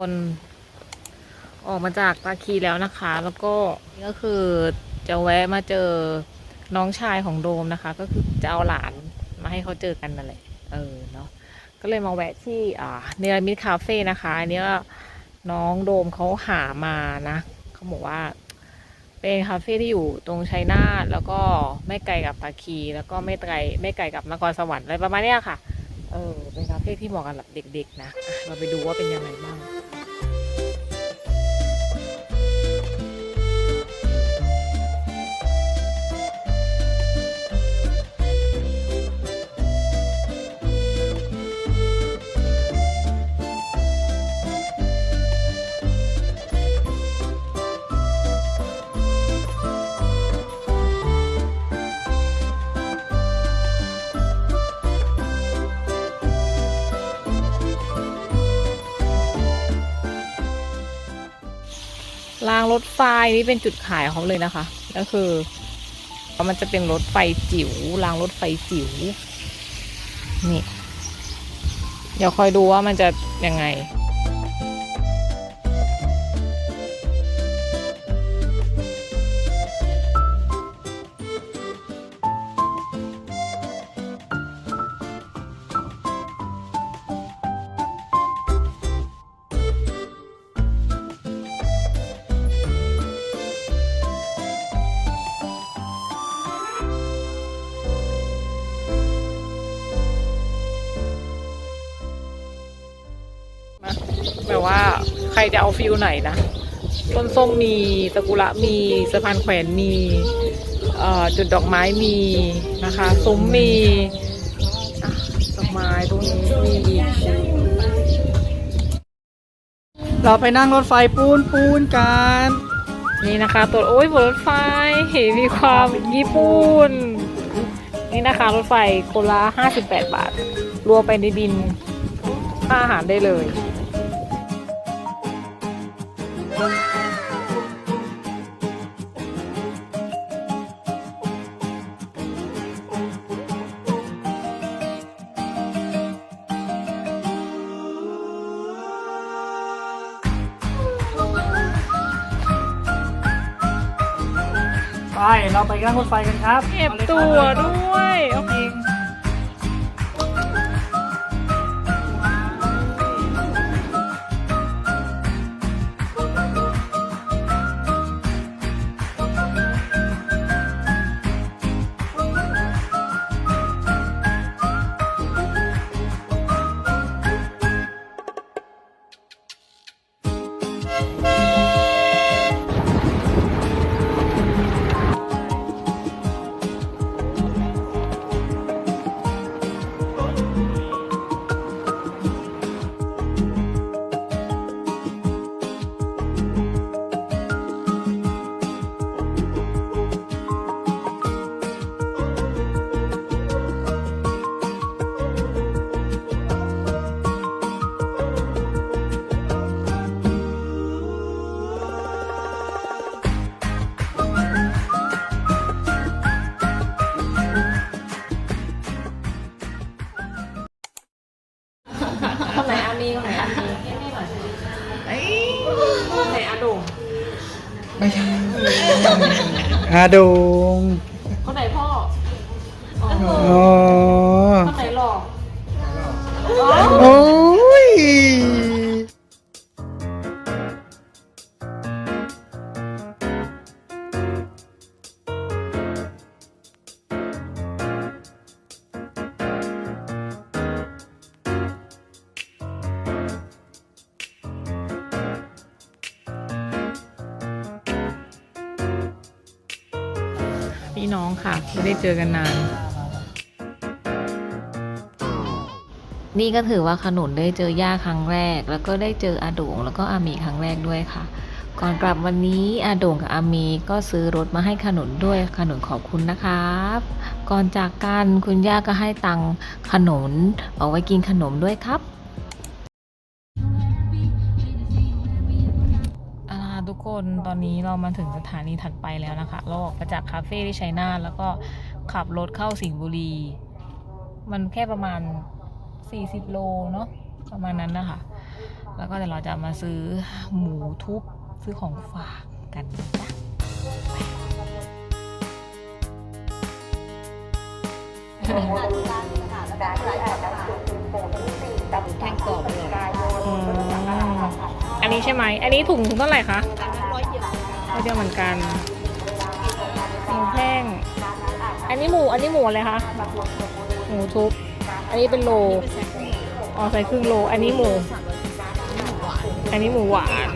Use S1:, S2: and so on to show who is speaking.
S1: คนออกมาจากตาคีแล้วนะคะ แล้วก็นี่ก็คือจะแวะมาเจอน้องชายของโดมนะคะ ก็คือจะเอาหลานมาให้เขาเจอกันนั่นแหละเออเนาะก็เลยมาแวะที่อ่าเนรมิตคาเฟ่นะคะอันนี้น้องโดมเขาหามานะเขาบอกว่า เป็นคาเฟ่ที่อยู่ตรงชัยนาทแล้วก็ไม่ไกลกับตาคี แล้วก็ไม่ไกลไม่ไกลกับนครสวรรค์อะไรประมาณนี้ค่ะ เออเป็นคาเฟ่ที่เหมาะกับเด็กๆนะอะเราไปดูว่าเป็นยังไงบ้าง รางรถไฟนี่เป็นจุดขายของเขาเลยนะคะ ก็คือมันจะเป็นรถไฟจิ๋วรางรถไฟจิ๋วนี่ เดี๋ยวคอยดูว่ามันจะยังไง แบบว่าใครจะเอาฟิลไหนนะ ต้นส้มมีตะกุระมีสะพานแขวนมีจุดดอกไม้มีนะคะซุ้มมีดอกไม้ตรงนี้มีอีก
S2: เราไปนั่งรถไฟปูนปูนกัน
S1: นี่นะคะตัวโอ้ยบนรถไฟเห็นมีความญี่ปุ่นนี่นะคะรถไฟโคนละ58 บาท รวมไปในบินค่าอาหารได้เลย
S2: ไป เราไปนั่งรถไฟกันครับ
S1: เก็บตัวด้วย โอเค ด่ง
S2: ไม่ใช่อาดง
S1: คนไหนพ่อ อ๋อ พี่น้องค่ะ ไม่ได้เจอกันนาน นี่ก็ถือว่าขนุนได้เจอย่าครั้งแรก แล้วก็ได้เจออาโด่งแล้วก็อามีครั้งแรกด้วยค่ะ ก่อนกลับวันนี้อาโด่งกับอามีก็ซื้อรถมาให้ขนุนด้วยขนุนขอบคุณนะครับก่อนจากกันคุณย่าก็ให้ตังขนุนเอาไว้กินขนมด้วยครับ นตอนนี้เรามาถึงสถานีถัดไปแล้วนะคะ เราออกมาจากคาเฟ่ที่ชัยนาทแล้วก็ขับรถเข้าสิงห์บุรี มันแค่ประมาณ 40 โลเนาะประมาณนั้นนะคะ แล้วก็เดี๋ยวเราจะมาซื้อหมูทุบซื้อของฝากกันนะจ๊ะแท่งกรอบเลยอันนี้ใช่ไหม อันนี้ถุงถุงเท่าไหร่คะ ร้อยเดียวร้อยเดียวเหมือนกันหมูแท่งอันนี้หมูอันนี้หมูอะไรคะ หมูทุบ อันนี้เป็นโล อ๋อใส่ครึ่งโล อันนี้หมู อันนี้หมูหวาน